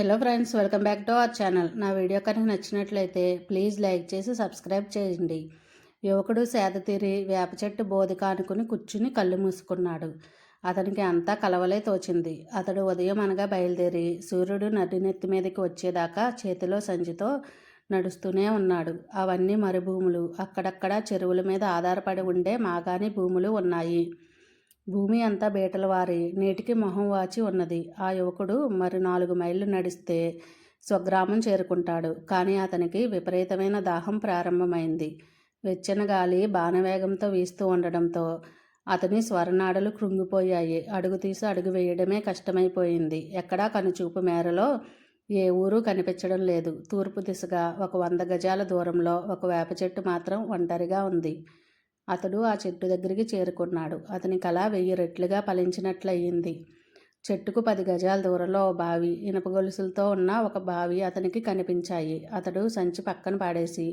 Hello friends welcome back to our channel నా video కనుక నచ్చినట్లయితే ప్లీజ్ లైక్ చేసి సబ్స్క్రైబ్ చేయండి. యువకుడు సేద తీరి వేప చెట్టు బోధి కానుకుని కూర్చుని కళ్ళు మూసుకున్నాడు. అతనికి అంతా కలవలే తోచింది. అతడు ఉదయం అనగా బయలుదేరి సూర్యుడు నడినెత్తి మీదకి వచ్చేదాకా చేతిలో సంచితో నడుస్తూనే ఉన్నాడు. అవన్నీ మరుభూములు. అక్కడక్కడ చెరువుల మీద ఆధారపడి ఉండే మాగాని భూములు ఉన్నాయి. భూమి అంతా బీటలవారి నేటికి నీటికి మొహం వాచి ఉన్నది. ఆ యువకుడు మరి నాలుగు మైళ్ళు నడిస్తే స్వగ్రామం చేరుకుంటాడు. కానీ అతనికి విపరీతమైన దాహం ప్రారంభమైంది. వెచ్చని గాలి బాణవేగంతో వీస్తూ ఉండడంతో అతని స్వరనాడలు కృంగిపోయాయి. అడుగు తీసి అడుగు వేయడమే కష్టమైపోయింది. ఎక్కడా కనుచూపు మేరలో ఏ ఊరు కనిపించడం లేదు. తూర్పు దిశగా ఒక వంద గజాల దూరంలో ఒక వేప చెట్టు మాత్రం ఒంటరిగా ఉంది. అతడు ఆ చెట్టు దగ్గరికి చేరుకున్నాడు. అతని కళ వెయ్యి రెట్లుగా ఫలించినట్లయింది. చెట్టుకు పది గజాల దూరంలో ఓ బావి ఇనుప గొలుసులతో ఉన్న ఒక బావి అతనికి కనిపించాయి. అతడు సంచి పక్కన పాడేసి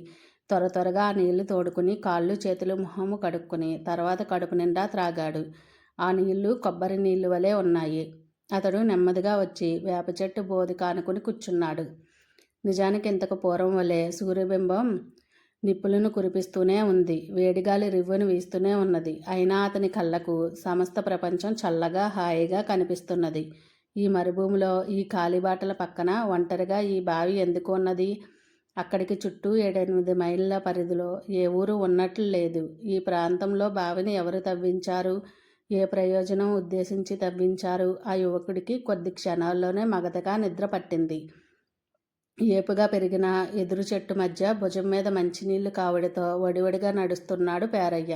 త్వర త్వరగా ఆ నీళ్ళు తోడుకుని కాళ్ళు చేతులు మొహము కడుక్కుని తర్వాత కడుపు నిండా త్రాగాడు. ఆ నీళ్ళు కొబ్బరి నీళ్ళు వలె ఉన్నాయి. అతడు నెమ్మదిగా వచ్చి వేప చెట్టు బోధి కానుకుని కూర్చున్నాడు. నిజానికి ఇంతకు పూర్వం వలె సూర్యబింబం నిప్పులను కురిపిస్తూనే ఉంది. వేడిగాలి రివ్వును వీస్తూనే ఉన్నది. అయినా అతని కళ్ళకు సమస్త ప్రపంచం చల్లగా హాయిగా కనిపిస్తున్నది. ఈ మరుభూమిలో ఈ కాలిబాటల పక్కన ఒంటరిగా ఈ బావి ఎందుకు ఉన్నది? అక్కడికి చుట్టూ ఏడెనిమిది మైళ్ళ పరిధిలో ఏ ఊరు ఉన్నట్లు లేదు. ఈ ప్రాంతంలో బావిని ఎవరు తవ్వించారు? ఏ ప్రయోజనం ఉద్దేశించి తవ్వించారు? ఆ యువకుడికి కొద్ది క్షణాల్లోనే మగతగా నిద్ర పట్టింది. ఏపుగా పెరిగిన ఎదురు చెట్టు మధ్య భుజం మీద మంచినీళ్ళు కావడితో వడివడిగా నడుస్తున్నాడు పేరయ్య.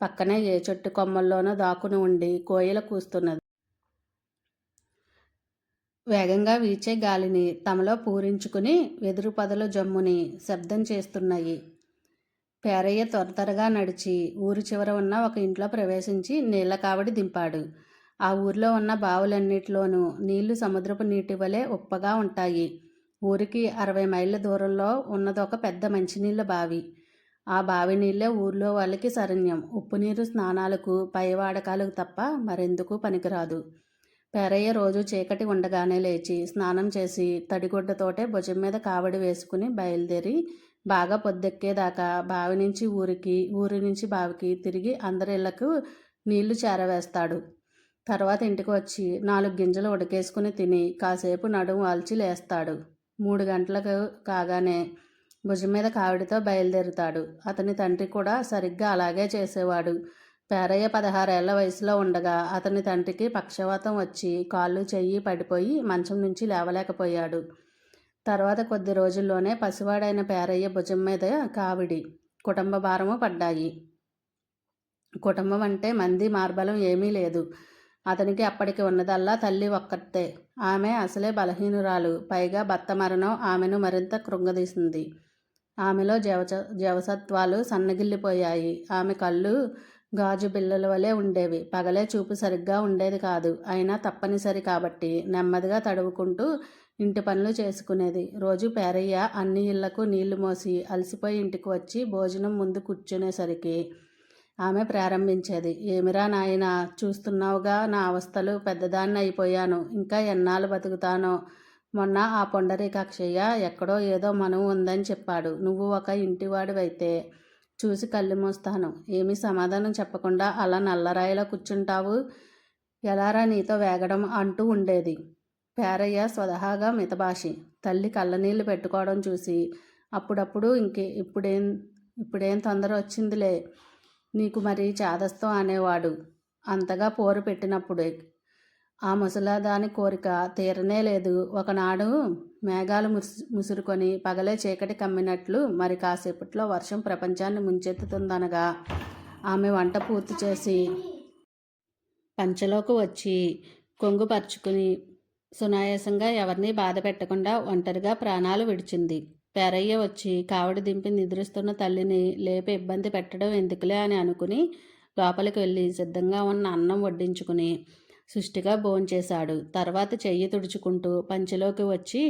పక్కనే ఏ చెట్టు కొమ్మల్లోనో దాకుని ఉండి కోయిల కూస్తున్నది. వేగంగా వీచే గాలిని తమలో పూరించుకుని వెదురు పదల జమ్ముని శబ్దం చేస్తున్నాయి. పేరయ్య త్వర త్వరగా నడిచి ఊరి చివర ఉన్న ఒక ఇంట్లో ప్రవేశించి నీళ్ళ కావడి దింపాడు. ఆ ఊరిలో ఉన్న బావులన్నిటిలోనూ నీళ్ళు సముద్రపు నీటి వలె ఉప్పగా ఉంటాయి. ఊరికి అరవై మైళ్ళ దూరంలో ఉన్నదొక పెద్ద మంచినీళ్ళ బావి. ఆ బావి నీళ్ళే ఊర్లో వాళ్ళకి శరణ్యం. ఉప్పు నీరు స్నానాలకు పై వాడకాలకు తప్ప మరెందుకు పనికిరాదు. పేరయ్య రోజు చీకటి ఉండగానే లేచి స్నానం చేసి తడిగుడ్డతోటే భుజం మీద కావడి వేసుకుని బయలుదేరి బాగా పొద్దెక్కేదాకా బావి నుంచి ఊరికి ఊరి నుంచి బావికి తిరిగి అందరి ఇళ్ళకు నీళ్ళు చేరవేస్తాడు. తర్వాత ఇంటికి వచ్చి నాలుగు గింజలు ఉడకేసుకుని తిని కాసేపు నడుము వాల్చి లేస్తాడు. మూడు గంటలకు కాగానే భుజం మీద కావిడితో బయలుదేరుతాడు. అతని తండ్రి కూడా సరిగ్గా అలాగే చేసేవాడు. పేరయ్య పదహారేళ్ళ వయసులో ఉండగా అతని తండ్రికి పక్షవాతం వచ్చి కాళ్ళు చెయ్యి పడిపోయి మంచం నుంచి లేవలేకపోయాడు. తర్వాత కొద్ది రోజుల్లోనే పసివాడైన పేరయ్య భుజం మీద కావిడి కుటుంబ భారము పడ్డాయి. కుటుంబం అంటే మంది మార్బలం ఏమీ లేదు. అతనికి అప్పటికి ఉన్నదల్లా తల్లి ఒక్కతే. ఆమె అసలే బలహీనురాలు. పైగా భర్త మరణం ఆమెను మరింత కృంగదీసింది. ఆమెలో జవచ జవసత్వాలు సన్నగిల్లిపోయాయి. ఆమె కళ్ళు గాజు బిల్లల వలె ఉండేవి. పగలే చూపు సరిగ్గా ఉండేది కాదు. అయినా తప్పనిసరి కాబట్టి నెమ్మదిగా తడువుకుంటూ ఇంటి పనులు చేసుకునేది. రోజు పేరయ్య అన్ని ఇళ్ళకు నీళ్ళు మోసి అలసిపోయి ఇంటికి వచ్చి భోజనం ముందు కూర్చునేసరికి ఆమె ప్రారంభించేది. ఏమిరా నాయన చూస్తున్నావుగా నా అవస్థలు? పెద్దదాన్ని అయిపోయాను. ఇంకా ఎన్నాళ్ళు బతుకుతానో? మొన్న ఆ పొండరీకాక్షయ్య ఎక్కడో ఏదో మనవు ఉందని చెప్పాడు. నువ్వు ఒక ఇంటివాడివైతే చూసి కళ్ళు మూస్తాను. ఏమీ సమాధానం చెప్పకుండా అలా నల్లరాయిలో కూర్చుంటావు? ఎలారా నీతో వేగడం? అంటూ ఉండేది. పేరయ్య స్వతహాగా మితభాషి. తల్లి కళ్ళనీళ్ళు పెట్టుకోవడం చూసి అప్పుడప్పుడు ఇంకే ఇప్పుడేం ఇప్పుడేం తొందర వచ్చిందిలే. నీకు మరి చాదస్తం అనేవాడు. అంతగా పోరు పెట్టినప్పుడే. ఆ ముసలాదాని కోరిక తీరనే లేదు. ఒకనాడు మేఘాలు ముసు ముసురుకొని పగలే చీకటి కమ్మినట్లు మరి కాసేపట్లో వర్షం ప్రపంచాన్ని ముంచెత్తుతుందనగా ఆమె వంట పూర్తి చేసి పంచలోకి వచ్చి కొంగు పరుచుకుని సునాయాసంగా ఎవరిని బాధ పెట్టకుండా ఒంటరిగా ప్రాణాలు విడిచింది. పేరయ్య వచ్చి కావడి దింపి నిద్రిస్తున్న తల్లిని లేపి ఇబ్బంది పెట్టడం ఎందుకులే అని అనుకుని లోపలికి వెళ్ళి సిద్ధంగా ఉన్న అన్నం వడ్డించుకుని సుష్టిగా భోంచేశాడు తర్వాత చెయ్యి తుడుచుకుంటూ పంచిలోకి వచ్చి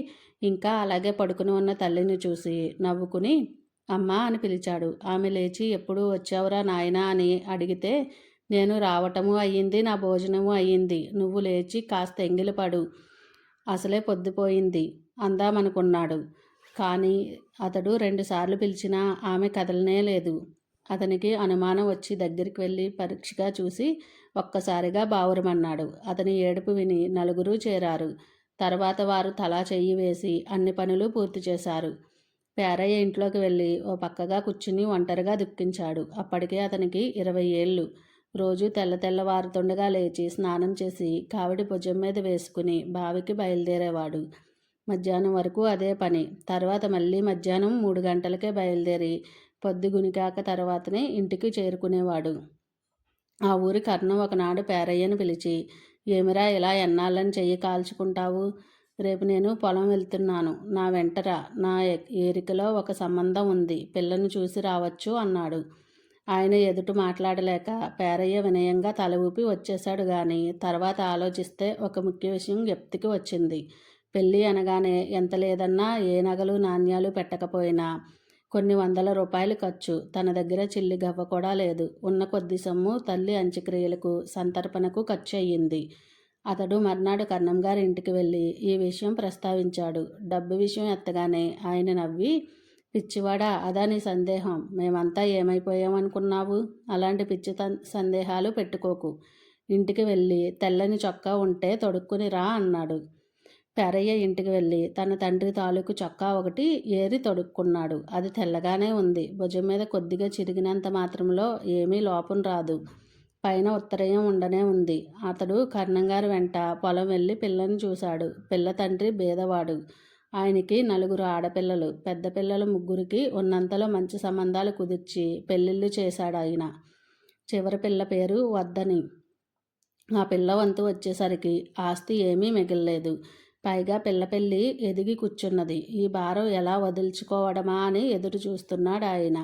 ఇంకా అలాగే పడుకుని ఉన్న తల్లిని చూసి నవ్వుకుని అమ్మా అని పిలిచాడు. ఆమె లేచి ఎప్పుడు వచ్చావురా నాయనా అని అడిగితే నేను రావటము అయ్యింది నా భోజనము అయ్యింది. నువ్వు లేచి కాస్త ఎంగిలిపడు అసలే పొద్దుపోయింది. అందామనుకున్నాడు. కానీ అతడు రెండుసార్లు పిలిచినా ఆమె కదలనే లేదు. అతనికి అనుమానం వచ్చి దగ్గరికి వెళ్ళి పరీక్షగా చూసి ఒక్కసారిగా బావురమన్నాడు. అతని ఏడుపు విని నలుగురు చేరారు. తర్వాత వారు తలా చెయ్యి వేసి అన్ని పనులు పూర్తి చేశారు. పేరయ్య ఇంట్లోకి వెళ్ళి ఓ పక్కగా కూర్చుని ఒంటరిగా దుఃఖించాడు. అప్పటికే అతనికి ఇరవై ఏళ్ళు. రోజు తెల్ల తెల్లవారుతుండగా లేచి స్నానం చేసి కావిడి భుజం మీద వేసుకుని బావికి బయలుదేరేవాడు. మధ్యాహ్నం వరకు అదే పని. తర్వాత మళ్ళీ మధ్యాహ్నం మూడు గంటలకే బయలుదేరి పొద్దుగునికాక తర్వాతనే ఇంటికి చేరుకునేవాడు. ఆ ఊరి కర్ణం ఒకనాడు పేరయ్యను పిలిచి ఏమిరా ఇలా ఎన్నాళ్ళని చెయ్యి కాల్చుకుంటావు? రేపు నేను పొలం వెళ్తున్నాను. నా వెంటరా నా ఏరికలో ఒక సంబంధం ఉంది. పిల్లను చూసి రావచ్చు అన్నాడు. ఆయన ఎదుట మాట్లాడలేక పేరయ్య వినయంగా తల ఊపి వచ్చేశాడు కానీ తర్వాత ఆలోచిస్తే ఒక ముఖ్య విషయం జ్ఞప్తికి వచ్చింది. పెళ్ళి అనగానే ఎంత లేదన్నా ఏ నగలు నాణ్యాలు పెట్టకపోయినా కొన్ని వందల రూపాయలు ఖర్చు. తన దగ్గర చిల్లి గవ్వ కూడా లేదు. ఉన్న కొద్ది సొమ్ము తల్లి అంత్యక్రియలకు సంతర్పణకు ఖర్చు అయ్యింది అతడు మర్నాడు కన్నం గారి ఇంటికి వెళ్ళి ఈ విషయం ప్రస్తావించాడు. డబ్బు విషయం ఎత్తగానే ఆయన నవ్వి పిచ్చివాడా అదా నీ సందేహం? మేమంతా ఏమైపోయామనుకున్నావు? అలాంటి పిచ్చి సందేహాలు పెట్టుకోకు. ఇంటికి వెళ్ళి తెల్లని చొక్కా ఉంటే తొడుక్కుని రా అన్నాడు. పెరయ్య ఇంటికి వెళ్ళి తన తండ్రి తాలూకు చొక్కా ఒకటి ఏరి తొడుక్కున్నాడు. అది తెల్లగానే ఉంది. భుజం మీద కొద్దిగా చిరిగినంత మాత్రంలో ఏమీ లోపం రాదు. పైన ఉత్తరయం ఉండనే ఉంది. అతడు కర్ణంగారు వెంట పొలం వెళ్ళి పిల్లని చూశాడు. పిల్ల తండ్రి బేదవాడు. ఆయనకి నలుగురు ఆడపిల్లలు. పెద్ద పిల్లలు ముగ్గురికి ఉన్నంతలో మంచి సంబంధాలు కుదిర్చి పెళ్ళిళ్ళు చేశాడు ఆయన. చివరి పిల్ల పేరు వద్దని. ఆ పిల్ల వంతు వచ్చేసరికి ఆస్తి ఏమీ మిగల్లేదు. పైగా పిల్ల పెళ్ళి ఎదిగి కూర్చున్నది. ఈ భారం ఎలా వదిల్చుకోవడమా అని ఎదురు చూస్తున్నాడు ఆయన.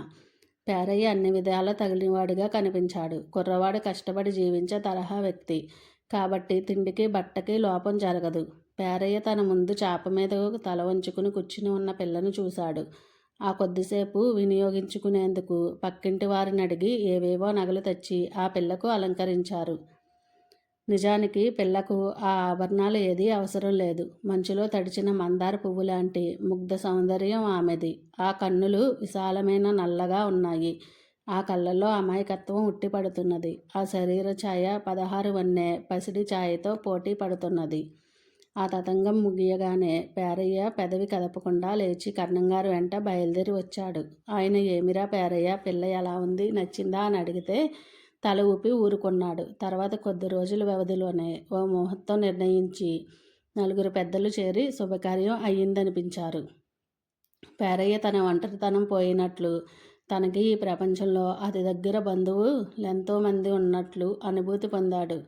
పేరయ్య అన్ని విధాలా తగిలినవాడిగా కనిపించాడు. కుర్రవాడు కష్టపడి జీవించే తరహా వ్యక్తి. కాబట్టి తిండికి బట్టకి లోపం జరగదు. పేరయ్య తన ముందు చాప మీద తల వంచుకుని కూర్చుని ఉన్న పిల్లను చూశాడు. ఆ కొద్దిసేపు వినియోగించుకునేందుకు పక్కింటి వారిని అడిగి ఏవేవో నగలు తెచ్చి ఆ పిల్లకు అలంకరించారు. నిజానికి పిల్లకు ఆ ఆభరణాలు ఏదీ అవసరం లేదు. మంచులో తడిచిన మందార పువ్వు లాంటి ముగ్ధ సౌందర్యం ఆమెది. ఆ కన్నులు విశాలమైన నల్లగా ఉన్నాయి. ఆ కళ్ళల్లో అమాయకత్వం ఉట్టిపడుతున్నది. ఆ శరీర ఛాయ పదహారు వన్నె పసిడి ఛాయతో పోటీ పడుతున్నది. ఆ తతంగం ముగియగానే పేరయ్య పెదవి కదపకుండా లేచి కర్ణంగారు వెంట బయలుదేరి వచ్చాడు. ఆయన ఏమిరా పేరయ్య పిల్ల ఎలా ఉంది? నచ్చిందా? అని అడిగితే తల ఊపి ఊరుకున్నాడు. తర్వాత కొద్ది రోజుల వ్యవధిలోనే ఓ ముహూర్తం నిర్ణయించి నలుగురు పెద్దలు చేరి శుభకార్యం అయ్యిందనిపించారు. పేరయ్య తన ఒంటరితనం పోయినట్లు తనకి ఈ ప్రపంచంలో అతి దగ్గర బంధువు ఎంతోమంది ఉన్నట్లు అనుభూతి పొందాడు.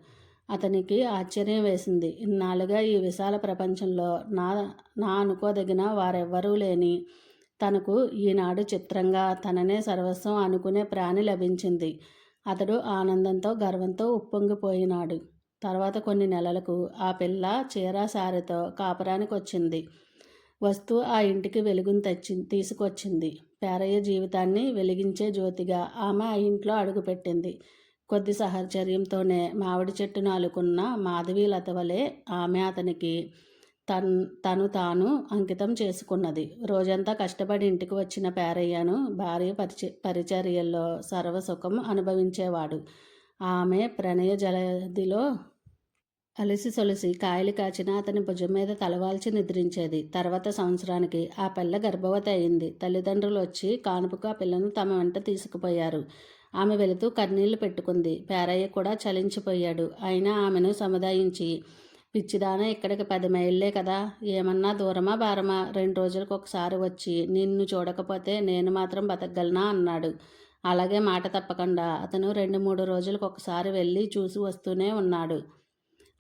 అతనికి ఆశ్చర్యం వేసింది. ఇన్నాళ్ళుగా ఈ విశాల ప్రపంచంలో నా నా అనుకోదగిన వారెవ్వరూ లేని తనకు ఈనాడు చిత్రంగా తననే సర్వస్వం అనుకునే ప్రాణి లభించింది. అతడు ఆనందంతో గర్వంతో ఉప్పొంగిపోయినాడు. తర్వాత కొన్ని నెలలకు ఆ పిల్ల చీర సారెతో కాపురానికి వచ్చింది వస్తూ ఆ ఇంటికి వెలుగును తెచ్చి తీసుకొచ్చింది. పేరయ్య జీవితాన్ని వెలిగించే జ్యోతిగా ఆమె ఆ ఇంట్లో అడుగుపెట్టింది. కొద్ది సహచర్యంతోనే మామిడి చెట్టును అలుకున్న మాధవీలత లతవలే ఆమె అతనికి తన్ తను తాను అంకితం చేసుకున్నది. రోజంతా కష్టపడి ఇంటికి వచ్చిన పేరయ్యను భార్య పరిచ పరిచర్యల్లో సర్వసుఖం అనుభవించేవాడు. ఆమె ప్రణయ జలదిలో అలసి సొలసి కాయలు కాచిన అతని భుజం మీద తలవాల్చి నిద్రించేది. తర్వాత సంవత్సరానికి ఆ పిల్ల గర్భవతి అయింది. తల్లిదండ్రులు వచ్చి కానుపుకు ఆ పిల్లను తమ వెంట తీసుకుపోయారు. ఆమె వెళుతూ కన్నీళ్ళు పెట్టుకుంది. పేరయ్య కూడా చలించిపోయాడు. అయినా ఆమెను సముదాయించి పిచ్చిదాన ఇక్కడికి పది మైళ్ళే కదా. ఏమన్నా దూరమా భారమా? రెండు రోజులకు ఒకసారి వచ్చి నిన్ను చూడకపోతే నేను మాత్రం బతకగలనా అన్నాడు. అలాగే మాట తప్పకుండా. అతను రెండు మూడు రోజులకు ఒకసారి వెళ్ళి చూసి వస్తూనే ఉన్నాడు.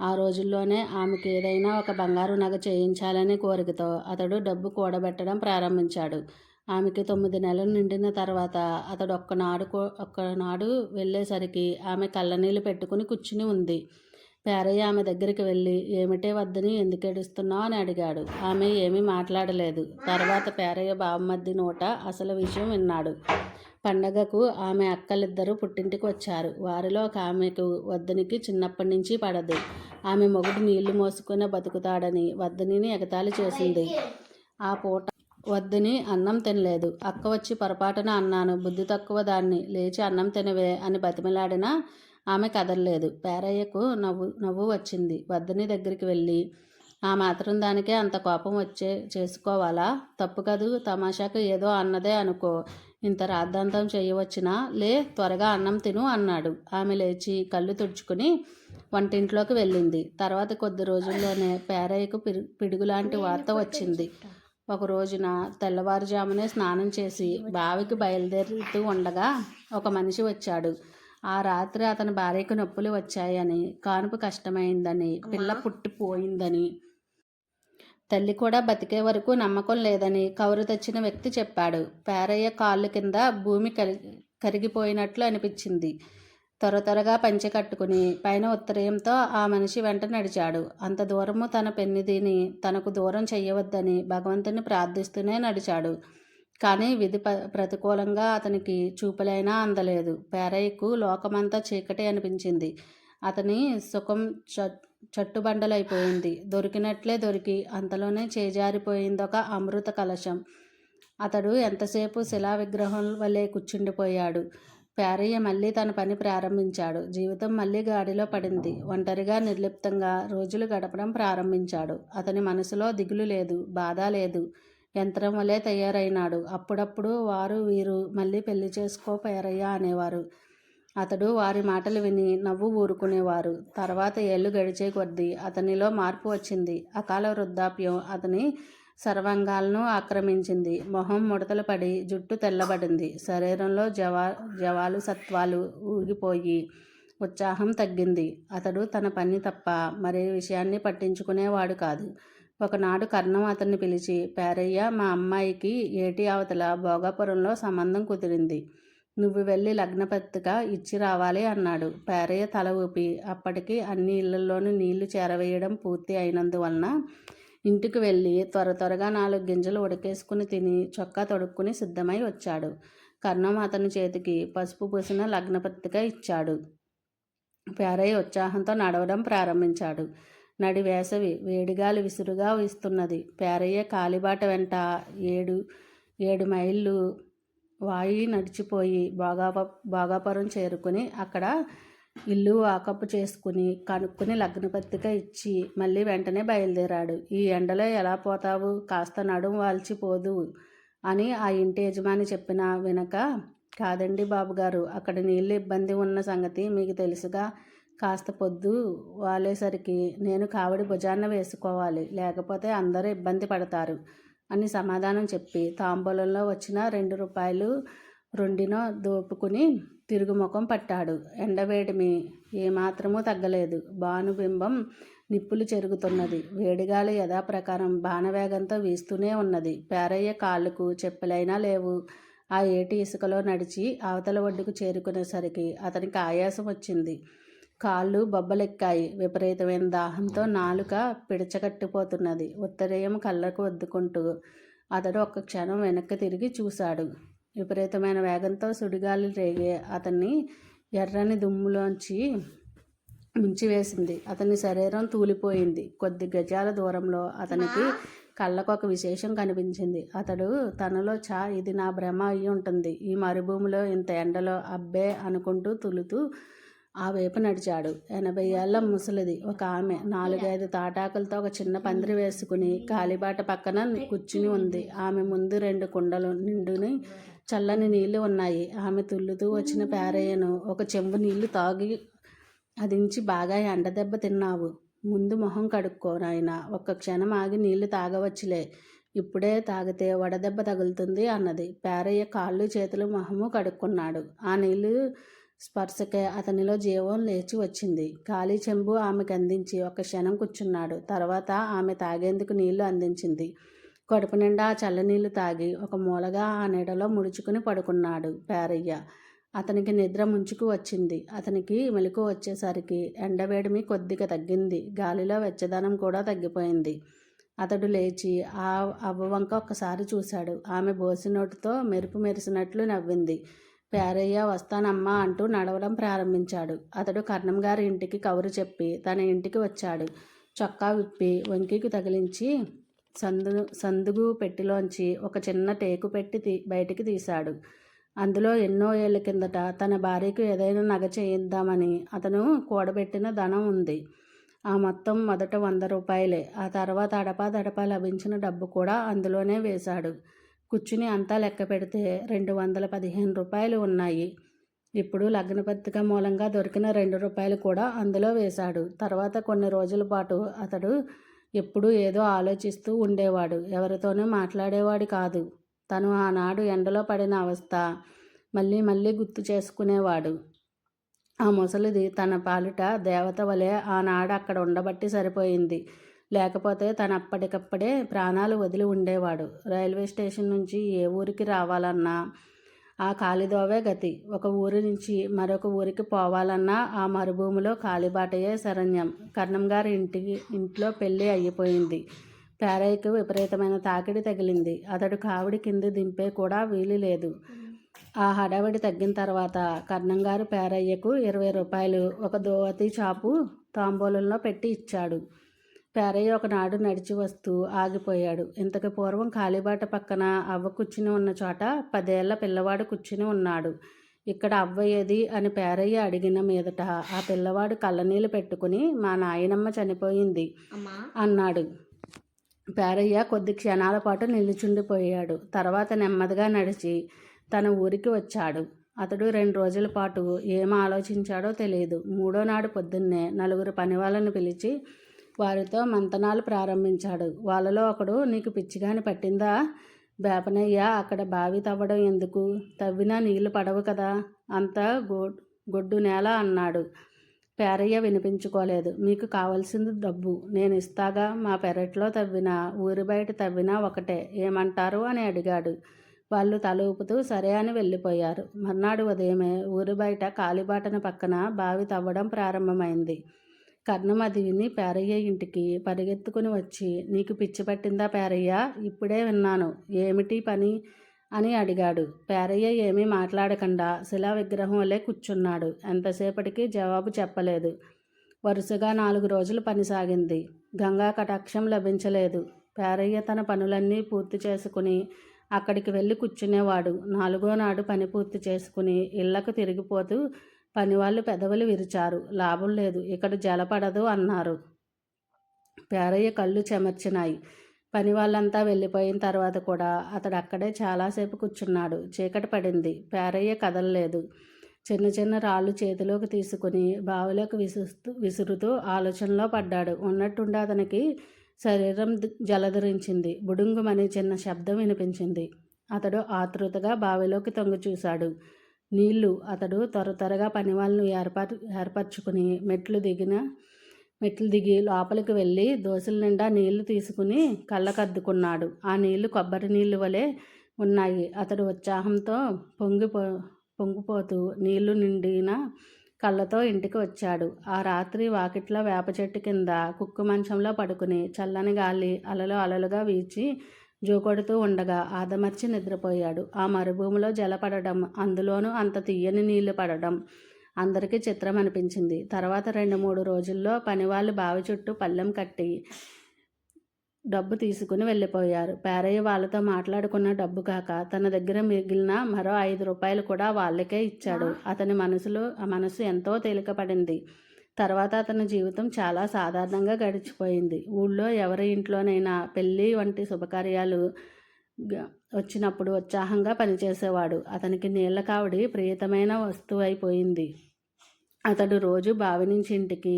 ఆ రోజుల్లోనే ఆమెకి ఏదైనా ఒక బంగారు నగ చేయించాలనే కోరికతో అతడు డబ్బు కూడబెట్టడం ప్రారంభించాడు. ఆమెకి తొమ్మిది నెలలు నిండిన తర్వాత అతడు ఒక్కనాడు ఒక్కనాడు వెళ్ళేసరికి ఆమె కళ్ళనీళ్ళు పెట్టుకుని కూర్చుని ఉంది. పేరయ్య ఆమె దగ్గరికి వెళ్ళి ఏమిటే వద్దని ఎందుకు ఏడుస్తున్నావు అని అడిగాడు. ఆమె ఏమీ మాట్లాడలేదు. తర్వాత పేరయ్య బావమద్ది నోట అసలు విషయం విన్నాడు. పండగకు ఆమె అక్కలిద్దరూ పుట్టింటికి వచ్చారు. వారిలో ఒక ఆమెకు వద్దనికి చిన్నప్పటి నుంచి పడదు. ఆమె మొగుడు నీళ్ళు మోసుకునే బతుకుతాడని వద్దనిని ఎగతాళి చేసింది. ఆ పూట వద్దని అన్నం తినలేదు. అక్క వచ్చి పొరపాటున అన్నాను. బుద్ధి తక్కువ దాన్ని. లేచి అన్నం తినవే అని బతిమలాడినా ఆమె కదలలేదు. పేరయ్యకు నవ్వు నవ్వు వచ్చింది. వద్దని దగ్గరికి వెళ్ళి ఆ మాత్రం దానికే అంత కోపం వచ్చే చేసుకోవాలా? తప్పు కదూ? తమాషాకు ఏదో అన్నదే అనుకో. ఇంత రాద్ధాంతం చేయవచ్చునా లే త్వరగా అన్నం తిను అన్నాడు. ఆమె లేచి కళ్ళు తుడుచుకుని వంటింట్లోకి వెళ్ళింది. తర్వాత కొద్ది రోజుల్లోనే పేరయ్యకు పిడు పిడుగులాంటి వార్త వచ్చింది. ఒక రోజున తెల్లవారుజామునే స్నానం చేసి బావికి బయలుదేరుతూ ఉండగా ఒక మనిషి వచ్చాడు. ఆ రాత్రి అతని భార్యకు నొప్పులు వచ్చాయని కానుపు కష్టమైందని పిల్ల పుట్టిపోయిందని తల్లి కూడా బతికే వరకు నమ్మకం లేదని కౌరు తెచ్చిన వ్యక్తి చెప్పాడు. పేరయ్య కాళ్ళు కింద భూమి కరి కరిగిపోయినట్లు అనిపించింది. త్వర త్వరగా పంచె కట్టుకుని పైన ఉత్తరీయంతో ఆ మనిషి వెంట నడిచాడు. అంత దూరము తన పెన్నిదిని తనకు దూరం చెయ్యవద్దని భగవంతుని ప్రార్థిస్తూనే నడిచాడు. కానీ విధి ప ప్రతికూలంగా అతనికి చూపులైనా అందలేదు. పేరయ్యకు లోకమంతా చీకటి అనిపించింది. అతని సుఖం చ చట్టుబండలైపోయింది. దొరికినట్లే దొరికి అంతలోనే చేజారిపోయింది ఒక అమృత కలశం. అతడు ఎంతసేపు శిలా విగ్రహం వల్లే కూర్చుండిపోయాడు. పేరయ్య మళ్ళీ తన పని ప్రారంభించాడు. జీవితం మళ్ళీ గాడిలో పడింది. ఒంటరిగా నిర్లిప్తంగా రోజులు గడపడం ప్రారంభించాడు. అతని మనసులో దిగులు లేదు బాధ లేదు. యంత్రం వలె తయారైనాడు. అప్పుడప్పుడు వారు వీరు మళ్ళీ పెళ్ళి చేసుకో పేరయ్యా అనేవారు. అతడు వారి మాటలు విని నవ్వు ఊరుకునేవారు. తర్వాత ఏళ్ళు గడిచే కొద్దీ అతనిలో మార్పు వచ్చింది. అకాల వృద్ధాప్యం అతని సర్వాంగాలను ఆక్రమించింది. మొహం ముడతలు పడి జుట్టు తెల్లబడింది. శరీరంలో జవా జవాలు సత్వాలు ఊగిపోయి ఉత్సాహం తగ్గింది. అతడు తన పని తప్ప మరే విషయాన్ని పట్టించుకునేవాడు కాదు. ఒకనాడు కర్ణం అతన్ని పిలిచి పేరయ్య మా అమ్మాయికి ఏటి అవతల భోగాపురంలో సంబంధం కుదిరింది. నువ్వు వెళ్ళి లగ్నపత్రిక ఇచ్చి రావాలి అన్నాడు. పేరయ్య తల ఊపి అప్పటికి అన్ని ఇళ్ళలోనూ నీళ్ళు చేరవేయడం పూర్తి అయినందువలన ఇంటికి వెళ్ళి త్వర త్వరగా నాలుగు గింజలు ఉడకేసుకుని తిని చొక్కా తొడుక్కుని సిద్ధమై వచ్చాడు. కర్ణం అతని చేతికి పసుపు పూసిన లగ్నపత్రిక ఇచ్చాడు. పేరయ్య ఉత్సాహంతో నడవడం ప్రారంభించాడు. నడి వేసవి వేడిగాలి విసురుగా వీస్తున్నది. పేరయ్య కాలిబాట వెంట ఏడు ఏడు మైళ్ళు వాయి నడిచిపోయి భోగాప భోగాపురం చేరుకుని అక్కడ ఇల్లు వాకప్పు చేసుకుని కనుక్కుని లగ్నపత్రిక ఇచ్చి మళ్ళీ వెంటనే బయలుదేరాడు. ఈ ఎండలో ఎలా పోతావు? కాస్త నడుం వాల్చిపోదు అని ఆ ఇంటి యజమాని చెప్పిన వినక కాదండి బాబుగారు అక్కడ నీళ్ళు ఇబ్బంది ఉన్న సంగతి మీకు తెలుసుగా. కాస్త పొద్దు వాలేసరికి నేను కావడి భుజాన్న వేసుకోవాలి లేకపోతే అందరూ ఇబ్బంది పడతారు అని సమాధానం చెప్పి తాంబూలంలో వచ్చిన రెండు రూపాయలు రెండినో దోపుకుని తిరుగుముఖం పట్టాడు. ఎండవేడిమి ఏమాత్రమూ తగ్గలేదు. భానుబింబం నిప్పులు చెరుగుతున్నది. వేడిగాలి యథాప్రకారం బాణవేగంతో వీస్తూనే ఉన్నది. పేరయ్య కాళ్ళకు చెప్పులైనా లేవు. ఆ ఏటి ఇసుకలో నడిచి అవతల ఒడ్డుకు చేరుకునేసరికి అతనికి ఆయాసం వచ్చింది. కాళ్ళు బొబ్బలెక్కాయి. విపరీతమైన దాహంతో నాలుక పిడచగట్టిపోతున్నది. ఉత్తరేయం కళ్ళకు వద్దుకుంటూ అతడు ఒక్క క్షణం వెనక్కి తిరిగి చూశాడు. విపరీతమైన వేగంతో సుడిగాలి రేగే అతన్ని ఎర్రని దుమ్ములోంచి ముంచివేసింది. అతని శరీరం తూలిపోయింది. కొద్ది గజాల దూరంలో అతనికి కళ్ళకు ఒక విశేషం కనిపించింది. అతడు తనలో చా ఇది నా భ్రమ అయి ఉంటుంది ఈ మరుభూమిలో ఇంత ఎండలో అబ్బే అనుకుంటూ తులుతూ ఆ వైపు నడిచాడు. ఎనభై ఏళ్ళ ముసలిది. ఒక ఆమె. నాలుగైదు తాటాకులతో ఒక చిన్న పందిరి వేసుకుని కాలిబాట పక్కన కూర్చుని ఉంది. ఆమె ముందు రెండు కుండలు నిండుని చల్లని నీళ్ళు ఉన్నాయి. ఆమె తుల్లుతూ వచ్చిన పేరయ్యను ఒక చెంబు నీళ్ళు తాగి అదించి బాగా ఎండదెబ్బ తిన్నావు. ముందు మొహం కడుక్కో నాయన. ఒక్క క్షణం ఆగి నీళ్ళు తాగవచ్చులే. ఇప్పుడే తాగితే వడదెబ్బ తగులుతుంది అన్నది. పేరయ్య కాళ్ళు చేతులు మొహము కడుక్కున్నాడు. ఆ నీళ్ళు స్పర్శకే అతనిలో జీవం లేచి వచ్చింది. ఖాళీ చెంబు ఆమెకు అందించి ఒక క్షణం కూర్చున్నాడు. తర్వాత ఆమె తాగేందుకు నీళ్ళు అందించింది. కడుపు నిండా చల్లనీళ్ళు తాగి ఒక మూలగా ఆ నీడలో ముడుచుకుని పడుకున్నాడు పేరయ్య. అతనికి నిద్ర ముంచుకు వచ్చింది. అతనికి మెలకు వచ్చేసరికి ఎండవేడిమి కొద్దిగా తగ్గింది. గాలిలో వెచ్చదనం కూడా తగ్గిపోయింది. అతడు లేచి ఆ అవ్వ వంక ఒక్కసారి చూశాడు. ఆమె బోసినోటితో మెరుపు మెరిసినట్లు నవ్వింది. పేరయ్య వస్తానమ్మా అంటూ నడవడం ప్రారంభించాడు. అతడు కర్ణం గారి ఇంటికి కబురు చెప్పి తన ఇంటికి వచ్చాడు. చొక్కా విప్పి వంకికి తగిలించి సందు సందుగు పెట్టిలోంచి ఒక చిన్న టేకు పెట్టి తీ బయటికి తీశాడు. అందులో ఎన్నో ఏళ్ళ కిందట తన భార్యకు ఏదైనా నగ చేయిద్దామని అతను కూడబెట్టిన ధనం ఉంది. ఆ మొత్తం మొదట వంద రూపాయలే. ఆ తర్వాత అడపా దడపా లభించిన డబ్బు కూడా అందులోనే వేశాడు. కూర్చుని అంతా లెక్క పెడితే రెండు వందల పదిహేను రూపాయలు ఉన్నాయి. ఇప్పుడు లగ్న పత్రిక మూలంగా దొరికిన రెండు రూపాయలు కూడా అందులో వేశాడు. తర్వాత కొన్ని రోజుల పాటు అతడు ఎప్పుడూ ఏదో ఆలోచిస్తూ ఉండేవాడు. ఎవరితోనూ మాట్లాడేవాడు కాదు. తను ఆనాడు ఎండలో పడిన అవస్థ మళ్ళీ మళ్ళీ గుర్తు చేసుకునేవాడు. ఆ ముసలిది తన పాలిట దేవత వలె ఆనాడు అక్కడ ఉండబట్టి సరిపోయింది. లేకపోతే తను అప్పటికప్పుడే ప్రాణాలు వదిలి ఉండేవాడు. రైల్వే స్టేషన్ నుంచి ఏ ఊరికి రావాలన్నా ఆ కాలిదోవే గతి. ఒక ఊరి నుంచి మరొక ఊరికి పోవాలన్నా ఆ మరుభూమిలో కాలిబాటయే శరణ్యం. కర్ణం గారి ఇంటికి ఇంట్లో పెళ్ళి అయిపోయింది. పేరయ్యకు విపరీతమైన తాకిడి తగిలింది. అతడు కావిడి కింద దింపే కూడా వీలు లేదు. ఆ హడావిడి తగ్గిన తర్వాత కర్ణం గారు పేరయ్యకు ఇరవై రూపాయలు ఒక దోవతి చాపు తాంబూలంలో పెట్టి ఇచ్చాడు. పేరయ్య ఒకనాడు నడిచి వస్తూ ఆగిపోయాడు. ఇంతకు పూర్వం కాలిబాట పక్కన అవ్వ కూర్చుని ఉన్న చోట పదేళ్ళ పిల్లవాడు కూర్చుని ఉన్నాడు. ఇక్కడ అవ్వ ఏది? అని పేరయ్య అడిగిన మీదట ఆ పిల్లవాడు కళ్ళనీళ్ళు పెట్టుకుని మా నాయనమ్మ చనిపోయింది అన్నాడు. పేరయ్య కొద్ది క్షణాల పాటు నిలుచుండిపోయాడు. తర్వాత నెమ్మదిగా నడిచి తన ఊరికి వచ్చాడు. అతడు రెండు రోజుల పాటు ఏం ఆలోచించాడో తెలియదు మూడో నాడు పొద్దున్నే నలుగురు పనివాళ్ళను పిలిచి వారితో మంతనాలు ప్రారంభించాడు. వాళ్ళలో ఒకడు నీకు పిచ్చిగాని పట్టిందా? బేపనయ్య అక్కడ బావి తవ్వడం ఎందుకు? తవ్వినా నీళ్ళు పడవు కదా? అంతా గో గొడ్డు నేల అన్నాడు. పేరయ్య వినిపించుకోలేదు. మీకు కావలసింది డబ్బు. నేను ఇస్తాగా? మా పెరట్లో తవ్వినా ఊరి బయట తవ్వినా ఒకటే. ఏమంటారు? అని అడిగాడు. వాళ్ళు తల ఊపుతూ సరే అని వెళ్ళిపోయారు. మర్నాడు ఉదయమే ఊరి బయట కాలిబాటన పక్కన బావి తవ్వడం ప్రారంభమైంది. కర్ణం అది విని పేరయ్య ఇంటికి పరిగెత్తుకుని వచ్చి నీకు పిచ్చి పట్టిందా పేరయ్య? ఇప్పుడే విన్నాను. ఏమిటి పని? అని అడిగాడు. పేరయ్య ఏమీ మాట్లాడకుండా శిలా విగ్రహం వల్లే కూర్చున్నాడు. ఎంతసేపటికి జవాబు చెప్పలేదు. వరుసగా నాలుగు రోజులు పని సాగింది. గంగా కటాక్షం లభించలేదు. పేరయ్య తన పనులన్నీ పూర్తి చేసుకుని అక్కడికి వెళ్ళి కూర్చునేవాడు. నాలుగో నాడు పని పూర్తి చేసుకుని ఇళ్ళకు తిరిగిపోతూ పనివాళ్ళు పెదవులు విరిచారు. లాభం లేదు. ఇక్కడ జలపడదు అన్నారు. పేరయ్య కళ్ళు చెమర్చినాయి. పని వాళ్ళంతా వెళ్ళిపోయిన తర్వాత కూడా అతడు అక్కడే చాలాసేపు కూర్చున్నాడు. చీకటి పడింది. పేరయ్య కదలలేదు. చిన్న చిన్న రాళ్ళు చేతిలోకి తీసుకుని బావిలోకి విసుస్తూ విసురుతూ ఆలోచనలో పడ్డాడు. ఉన్నట్టుండి అతనికి శరీరం జలధరించింది. బుడుంగుమని చిన్న శబ్దం వినిపించింది. అతడు ఆతృతగా బావిలోకి తొంగి చూశాడు. నీళ్ళు అతడు త్వర త్వరగా పని వాళ్ళను ఏర్పాటు ఏర్పరచుకుని మెట్లు దిగిన మెట్లు దిగి లోపలికి వెళ్ళి దోశల నిండా నీళ్ళు తీసుకుని కళ్ళకద్దుకున్నాడు. ఆ నీళ్ళు కొబ్బరి నీళ్ళు వలె ఉన్నాయి. అతడు ఉత్సాహంతో పొంగిపో పొంగిపోతూ నీళ్ళు నిండిన కళ్ళతో ఇంటికి వచ్చాడు. ఆ రాత్రి వాకిట్లో వేప చెట్టు కింద కుక్కు మంచంలో పడుకుని చల్లని గాలి అలలు అలలుగా వీచి జోకొడుతూ ఉండగా ఆదమర్చి నిద్రపోయాడు. ఆ మరుభూమిలో జల పడడం అందులోనూ అంత తీయని నీళ్ళు పడడం అందరికీ చిత్రం అనిపించింది తర్వాత రెండు మూడు రోజుల్లో పనివాళ్ళు బావి చుట్టూ పళ్ళెం కట్టి డబ్బు తీసుకుని వెళ్ళిపోయారు. పేరయ్య వాళ్ళతో మాట్లాడుకున్న డబ్బు కాక తన దగ్గర మిగిలిన మరో ఐదు రూపాయలు కూడా వాళ్ళకే ఇచ్చాడు. అతని మనసులో ఆ మనసు ఎంతో తేలికపడింది. తర్వాత అతని జీవితం చాలా సాధారణంగా గడిచిపోయింది. ఊళ్ళో ఎవరి ఇంట్లోనైనా పెళ్ళి వంటి శుభకార్యాలు వచ్చినప్పుడు ఉత్సాహంగా పనిచేసేవాడు. అతనికి నీళ్ళ కావడి ప్రియతమైన వస్తువు అయిపోయింది అతడు రోజు బావి నుంచి ఇంటికి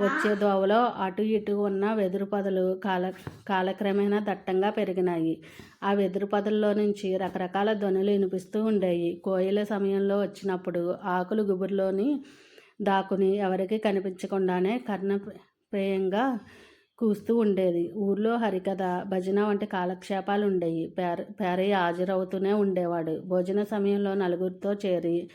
వచ్చే దోవలో అటు ఇటు ఉన్న వెదురు పొదలు కాల కాలక్రమేణా దట్టంగా పెరిగినాయి. ఆ వెదురు పొదల్లో నుంచి రకరకాల ధ్వనులు వినిపిస్తూ ఉండేవి కోయిల సమయంలో వచ్చినప్పుడు ఆకులు గుబురులోని దాకుని ఎవరికి కనిపించకుండానే కర్ణప్రేయంగా కూస్తూ ఉండేది. ఊర్లో హరికథ భజన వంటి కాలక్షేపాలు ఉండేవి పేర పేరయ్య హాజరవుతూనే ఉండేవాడు. భోజన సమయంలో నలుగురితో చేరి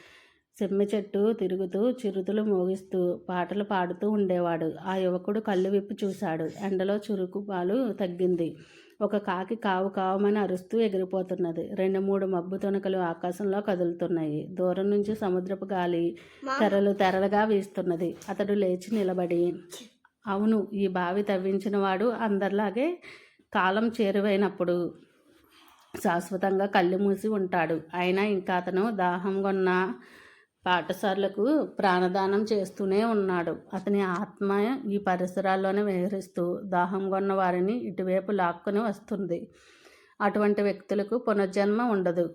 సెమ్మె చెట్టు తిరుగుతూ చిరుతులు మోగిస్తూ పాటలు పాడుతూ ఉండేవాడు. ఆ యువకుడు కళ్ళు విప్పి చూశాడు. ఎండలో చురుకు పాలు తగ్గింది. ఒక కాకి కావు కావమని అరుస్తూ ఎగిరిపోతున్నది. రెండు మూడు మబ్బు తొనకలు ఆకాశంలో కదులుతున్నాయి. దూరం నుంచి సముద్రపు గాలి తెరలు తెరలుగా వీస్తున్నది. అతడు లేచి నిలబడి అవును ఈ బావి తవ్వించిన వాడు అందరిలాగే కాలం చేరువైనప్పుడు శాశ్వతంగా కళ్ళు మూసి ఉంటాడు. అయినా ఇంకా అతను దాహం కొన్న పాఠశాలకు ప్రాణదానం చేస్తూనే ఉన్నాడు. అతని ఆత్మ ఈ పరిసరాల్లోనే విహరిస్తూ దాహం కొన్న వారిని ఇటువైపు లాక్కొని వస్తుంది. అటువంటి వ్యక్తులకు పునర్జన్మ ఉండదు.